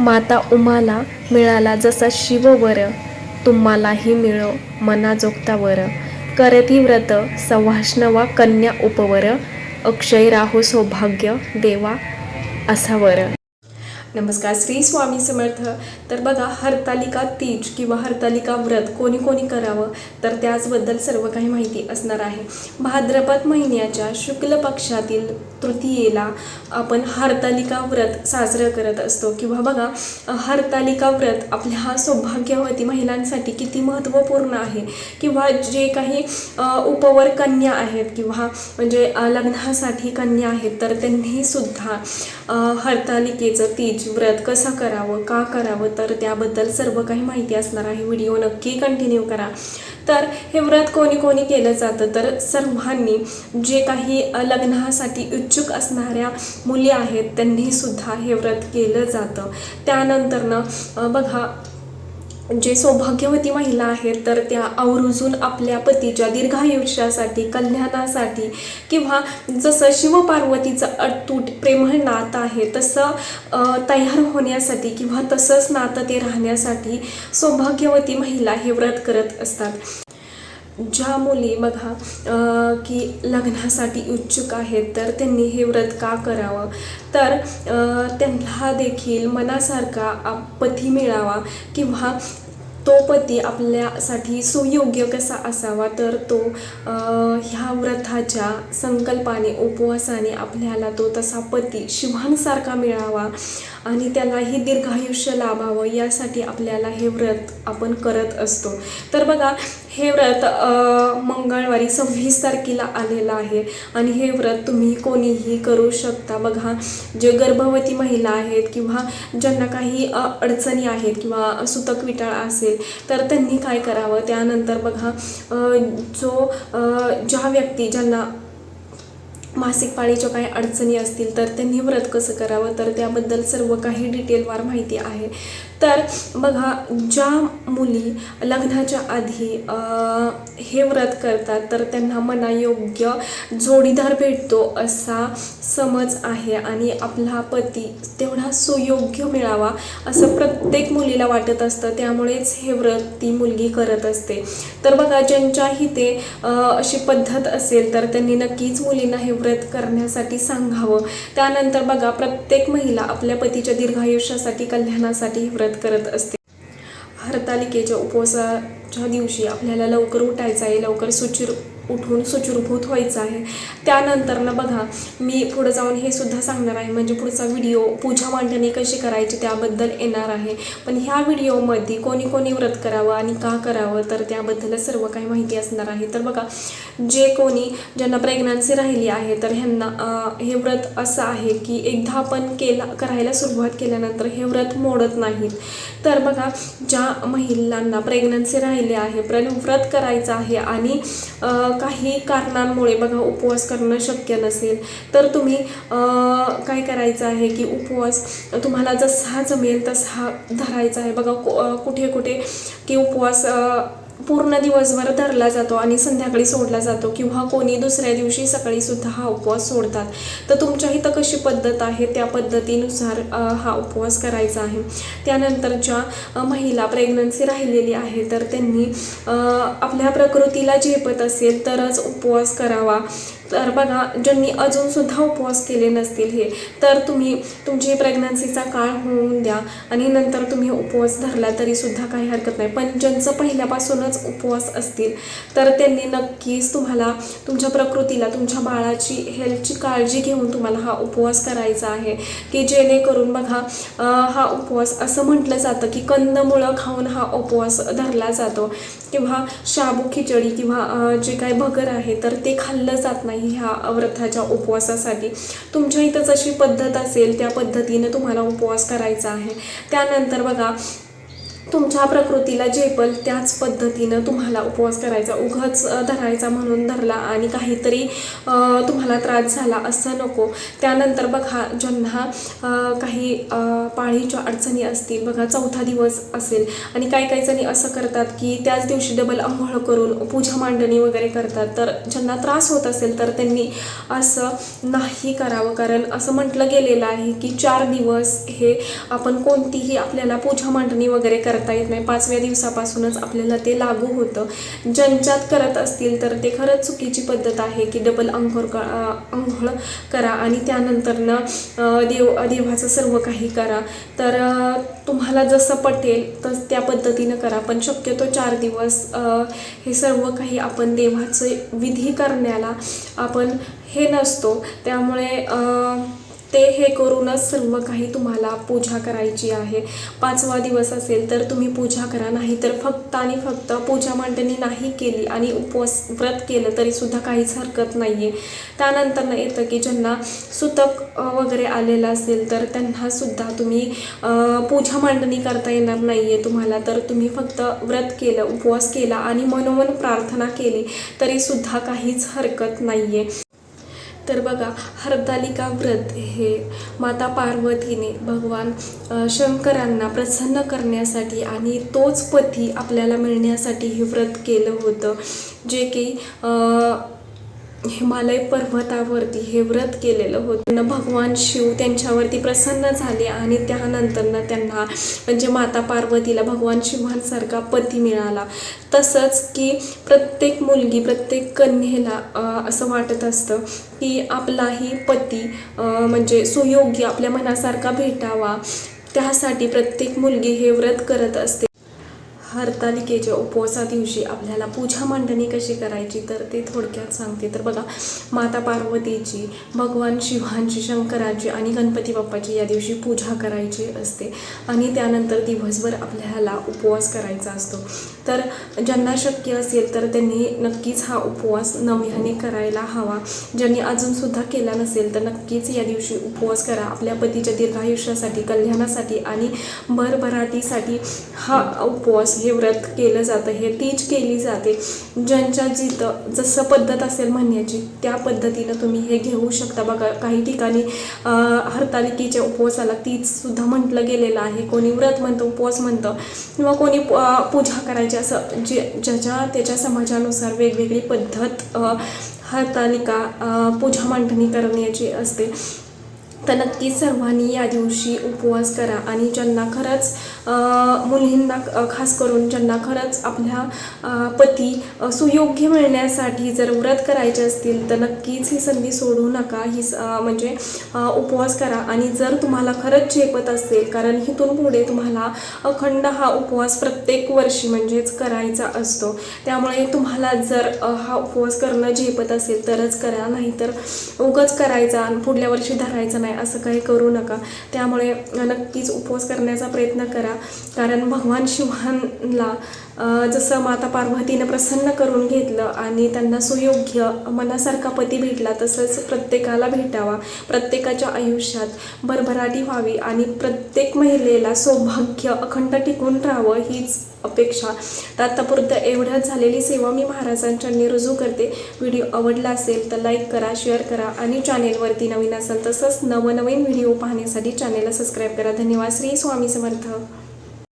माता उमाला मिळाला जसा शिववर तुम्हालाही मिळो मनाजोगता वर. करती व्रत सवाष्णवा कन्या उपवर अक्षय राहो सौभाग्य देवा असावर नमस्कार श्री स्वामी समर्थ. तर बघा हरतालिका तीज किंवा हरतालिका व्रत कोणी कोणी करावं तर त्याचबद्दल सर्व काही माहिती असणार आहे. भाद्रपद महिन्याच्या शुक्ल पक्षातील तृतीयेला आपण हरतालिका व्रत साजरं करत असतो. किंवा बघा हरतालिका व्रत आपल्या सौभाग्यवती महिलांसाठी किती महत्त्वपूर्ण आहे. किंवा जे काही उपवर कन्या आहेत किंवा म्हणजे लग्नासाठी कन्या आहेत तर त्यांनीसुद्धा हरतालिकेचं तीज व्रत कसं करावं का करावं तर त्याबद्दल सर्व काही माहिती असणार आहे. व्हिडिओ नक्की कंटिन्यू करा. तर हे व्रत कोणी कोणी केलं जातं तर सर्वांनी जे काही लग्नासाठी इच्छुक असणाऱ्या मुली आहेत त्यांनीसुद्धा हे व्रत केलं जातं. त्यानंतरनं बघा जे सौभाग्यवती महिला आहेत तर त्या आवर्जून आपल्या पतीच्या दीर्घायुष्यासाठी कल्याणासाठी किंवा जसं शिवपार्वतीचं अतूट प्रेमळ नातं आहे तसं तयार होण्यासाठी किंवा तसंच नातं ते राहण्यासाठी सौभाग्यवती महिला हे व्रत करत असतात. ज्या मुली बघा की लग्नासाठी इच्छुक आहेत तर त्यांनी हे व्रत का करावं? तर त्यांना देखील मनासारखा पती मिळावा किंवा तो पती आपल्यासाठी सुयोग्य कसा असावा? तर तो ह्या व्रताच्या संकल्पाने उपवासाने आपल्याला तो तसा पती शिवांसारखा मिळावा आणि त्यालाही दीर्घायुष्य लाभावं यासाठी आपल्याला हे व्रत आपण करत असतो. तर बघा हे व्रत मंग मंगळवारी सव्वीस तारखेला आलेलं आहे. आणि हे व्रत तुम्ही कोणीही करू शकता. बघा जे गर्भवती महिला आहेत किंवा ज्यांना काही अडचणी आहेत किंवा सुतक विटाळ असेल तर त्यांनी काय करावं? त्यानंतर बघा जो ज्या व्यक्ती ज्यांना मासिक पाळीच्या काही अडचणी असतील तर त्यांनी व्रत कसं करावं? तर त्याबद्दल सर्व काही डिटेलवार माहिती आहे. तर बघा ज्या मुली लग्नाच्या आधी हे व्रत करतात तर त्यांना मनायोग्य जोडीदार भेटतो असा समज आहे आणि आपला पती तेवढा सुयोग्य मिळावा असं प्रत्येक मुलीला वाटत असतं. त्यामुळेच हे व्रत ती मुलगी करत असते. तर बघा ज्यांच्याही ते अशी पद्धत असेल तर त्यांनी नक्कीच मुलींना हे व्रत करण्यासाठी सांगावं. त्यानंतर बघा प्रत्येक महिला आपल्या पतीच्या दीर्घायुष्यासाठी कल्याणासाठी हे व्रत करत असते. हरतालिकेच्या उपवासाच्या दिवशी आपल्याला लवकर उठायचं आहे लवकर सुचिर उठून सुचिरभूत व्हायचं आहे. त्यानंतरनं बघा मी पुढं जाऊन हे सुद्धा सांगणार आहे. म्हणजे पुढचा व्हिडिओ पूजा मांडणी कशी करायची त्याबद्दल येणार आहे. पण ह्या व्हिडिओमध्ये कोणी कोणी व्रत करावं आणि का करावं तर त्याबद्दल सर्व काही माहिती असणार आहे. तर बघा जे कोणी ज्यांना प्रेग्नन्सी राहिली आहे तर ह्यांना हे व्रत असं आहे की एकदा आपण केला करायला सुरुवात केल्यानंतर हे व्रत मोडत नाहीत. तर बघा ज्या महिलांना प्रेग्नन्सी राहिली आहे प्र व्रत करायचं आहे आणि काही कारणांमुळे बघा उपवास करणं शक्य नसेल तर तुम्ही काय करायचं आहे की उपवास तुम्हाला जसा जमेल तसा धरायचा आहे. बघा कु- कुठे कुठे की उपवास पूर्ण दिवसभर धरला जातो आणि संध्याकाळी सोडला जातो किंवा कोणी दुसऱ्या दिवशी सकाळी सुद्धा हा उपवास सोडतात. तर तुमच्या इथं कशी पद्धत आहे? त्या पद्धतीनुसार हा उपवास करायचा आहे. त्यानंतर ज्या महिला प्रेग्नन्सी राहिलेली आहे तर त्यांनी आपल्या प्रकृतीला झेपत असेल तरच उपवास करावा. तर बघा ज्यांनी अजूनसुद्धा उपवास केले नसतील हे तर तुम्ही तुमची प्रेग्नन्सीचा काळ होऊन द्या आणि नंतर तुम्ही उपवास धरला तरीसुद्धा काही हरकत नाही. पण ज्यांचं पहिल्यापासूनच उपवास असतील तर त्यांनी नक्कीच तुम्हाला तुमच्या प्रकृतीला तुमच्या बाळाची हेल्थची काळजी घेऊन तुम्हाला हा उपवास करायचा आहे. की जेणेकरून बघा हा उपवास असं म्हटलं जातं की कंदमुळं खाऊन हा उपवास धरला जातो. किंवा शाबू खिचडी किंवा जे काही भगर आहे तर ते खाल्लं जात नाही. ह्या व्रताच्या उपवासासाठी. तुमच्या इथं जशी पद्धत असेल त्या पद्धतीने तुम्हाला उपवास करायचा आहे. त्यानंतर बघा तुमच्या प्रकृतीला झेपल त्याच पद्धतीनं तुम्हाला उपवास करायचा उघच धरायचा म्हणून धरला आणि काहीतरी तुम्हाला त्रास झाला असं नको. त्यानंतर बघा ज्यांना काही पाळीच्या अडचणी असतील बघा चौथा दिवस असेल आणि काही काही जणी असं करतात की त्याच दिवशी डबल आंघोळ करून पूजा मांडणी वगैरे करतात. तर ज्यांना त्रास होत असेल तर त्यांनी असं नाही करावं. कारण असं म्हटलं गेलेलं आहे की चार दिवस हे आपण कोणतीही आपल्याला पूजा मांडणी वगैरे कर करता येत नाही. पाचव्या दिवसापासूनच आपल्याला ते लागू होतं. ज्यांच्यात करत असतील तर ते खरंच चुकीची पद्धत आहे की डबल अंघोळ क अंघोळ करा आणि त्यानंतरनं देव देवाचं सर्व काही करा. तर तुम्हाला जसं पटेल तर त्या पद्धतीनं करा. पण शक्यतो चार दिवस हे सर्व काही आपण देवाचे विधी करण्याला आपण हे नसतो. त्यामुळे ते हे करूनच सर्व काही तुम्हाला पूजा करायची आहे. पाचवा दिवस असेल तर तुम्ही पूजा करा नाही तर फक्त आणि फक्त पूजा मांडणी नाही केली आणि उपवास व्रत केलं तरीसुद्धा काहीच हरकत नाही आहे त्यानंतर येतं की ज्यांना सुतक वगैरे आलेलं असेल तर त्यांनासुद्धा तुम्ही पूजा मांडणी करता येणार नाही आहे तुम्हाला. तर तुम्ही फक्त व्रत केलं उपवास केला आणि मनोमन प्रार्थना केली तरीसुद्धा काहीच हरकत नाही आहे तर बघा हरतालिका व्रत हे माता पार्वतीने भगवान शंकरांना प्रसन्न करण्यासाठी आणि तोच पती आपल्याला मिळण्यासाठी हे व्रत केलं होतं. जे की हिमालय पर्वतावरती हे व्रत केलेलं होतं. भगवान शिव त्यांच्यावरती प्रसन्न झाले आणि त्यानंतरनं त्यांना म्हणजे माता पार्वतीला भगवान शिवांसारखा पती मिळाला. तसंच की प्रत्येक मुलगी प्रत्येक कन्येला असं वाटत असतं की आपलाही पती म्हणजे सुयोग्य आपल्या मनासारखा भेटावा. त्यासाठी प्रत्येक मुलगी हे व्रत करत असते. हरतालिकेच्या उपवासा दिवशी आपल्याला पूजा मांडणी कशी करायची तर ते थोडक्यात सांगते. तर बघा माता पार्वतीची भगवान शिवांची शंकराची आणि गणपती बाप्पाची या दिवशी पूजा करायची असते. आणि त्यानंतर दिवसभर आपल्याला उपवास करायचा असतो. तर ज्यांना शक्य असेल तर त्यांनी नक्कीच हा उपवास नव्याने करायला हवा. ज्यांनी अजूनसुद्धा केला नसेल तर नक्कीच या दिवशी उपवास करा. आपल्या पतीच्या दीर्घायुष्यासाठी कल्याणासाठी आणि भरभराटीसाठी हा उपवास हे व्रत केलं जातं हे तीच केली जाते. ज्यांच्या जिथं जसं पद्धत असेल म्हणण्याची त्या पद्धतीनं तुम्ही हे घेऊ शकता. बघा काही ठिकाणी हरतालिकेच्या उपवासाला तीचसुद्धा म्हटलं गेलेलं आहे. कोणी व्रत म्हणतं उपवास म्हणतं किंवा कोणी पूजा करायची असं जे ज्याच्या त्याच्या समाजानुसार वेगवेगळी पद्धत हरतालिका पूजा मांडणी करण्याची असते. तर नक्कीच सर्वांनी या दिवशी उपवास करा आणि ज्यांना खरंच मुलींना खास करून ज्यांना खरंच आपल्या पती सुयोग्य मिळण्यासाठी जर व्रत करायचे असतील तर नक्कीच ही संधी सोडू नका. ही स- म्हणजे उपवास करा. आणि जर तुम्हाला खरंच झेपत असेल कारण इथून पुढे तुम्हाला अखंड हा उपवास प्रत्येक वर्षी म्हणजेच करायचा असतो. त्यामुळे तुम्हाला जर हा उपवास करणं झेपत असेल तरच करा. नाहीतर उगाच करायचा आणि पुढल्या वर्षी धरायचा नाही. असं काही करू नका. त्यामुळे नक्कीच उपवास करण्याचा प्रयत्न करा. कारण भगवान शिवांला जसं माता पार्वतीनं प्रसन्न करून घेतलं आणि त्यांना सुयोग्य मनासारखा पती भेटला तसंच प्रत्येकाला भेटावा. प्रत्येकाच्या आयुष्यात भरभराटी व्हावी आणि प्रत्येक महिलेला सौभाग्य अखंड टिकून राहावं हीच अपेक्षा. तर आत्तापुरतं एवढ्याच झालेली सेवा मी महाराजांच्या रुजू करते. व्हिडिओ आवडला असेल तर लाईक करा शेअर करा आणि चॅनेलवरती नवीन असाल तसंच नवनवीन व्हिडिओ पाहण्यासाठी चॅनेलला सबस्क्राईब करा. धन्यवाद. श्री स्वामी समर्थ.